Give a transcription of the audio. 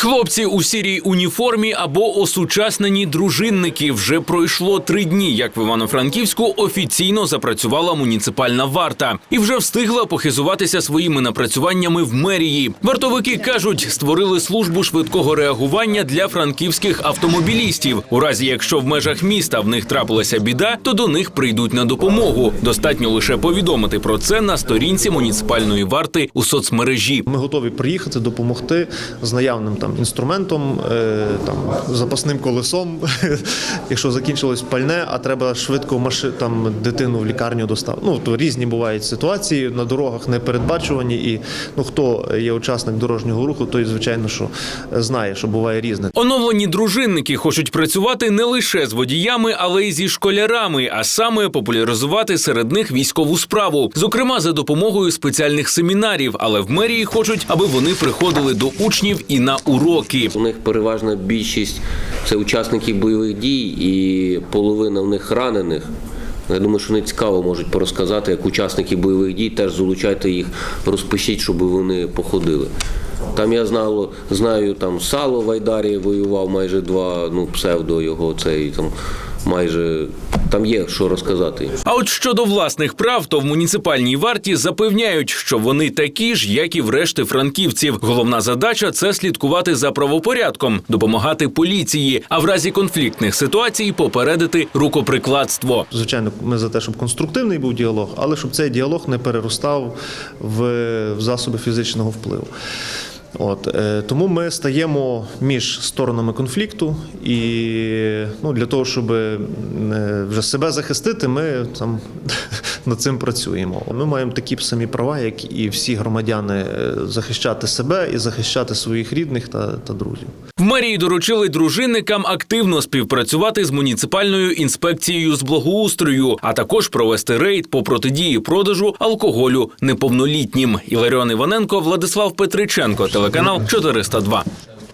Хлопці у сірій уніформі або осучаснені дружинники вже пройшло три дні, як в Івано-Франківську офіційно запрацювала муніципальна варта і вже встигла похизуватися своїми напрацюваннями в мерії. Вартовики кажуть, створили службу швидкого реагування для франківських автомобілістів. У разі, якщо в межах міста в них трапилася біда, то до них прийдуть на допомогу. Достатньо лише повідомити про це на сторінці муніципальної варти у соцмережі. Ми готові приїхати, допомогти з наявним там інструментом, е, там запасним колесом. Якщо закінчилось пальне, а треба швидко маши, там дитину в лікарню доставити. Ну то різні бувають ситуації на дорогах непередбачувані. І ну хто є учасник дорожнього руху, той звичайно що знає, що буває різне. Оновлені дружинники хочуть працювати не лише з водіями, але й зі школярами, а саме популяризувати серед них військову справу, зокрема за допомогою спеціальних семінарів. Але в мерії хочуть, аби вони приходили до учнів і на уроки. У них переважна більшість це учасники бойових дій, і половина в них ранених. Я думаю, що вони цікаво можуть порозказати, як учасники бойових дій, теж залучайте їх, розпишіть, щоб вони походили. Там я знаю, знаю там Сало в Айдарі воював майже два, ну, псевдо його, цей там майже там є що розказати. А от щодо власних прав, то в муніципальній варті запевняють, що вони такі ж, як і в решти франківців. Головна задача це слідкувати за правопорядком, допомагати поліції, а в разі конфліктних ситуацій попередити рукоприкладство. Звичайно, ми за те, щоб конструктивний був діалог, але щоб цей діалог не переростав в, в засоби фізичного впливу. От е, тому ми стаємо між сторонами конфлікту, і ну, для того, щоб е, вже себе захистити, ми там над цим працюємо. Ми маємо такі самі права, як і всі громадяни, е, захищати себе і захищати своїх рідних та, та друзів. В мерії доручили дружинникам активно співпрацювати з муніципальною інспекцією з благоустрою, а також провести рейд по протидії продажу алкоголю неповнолітнім. Іларіон Іваненко, Владислав Петриченко, телеканал 402.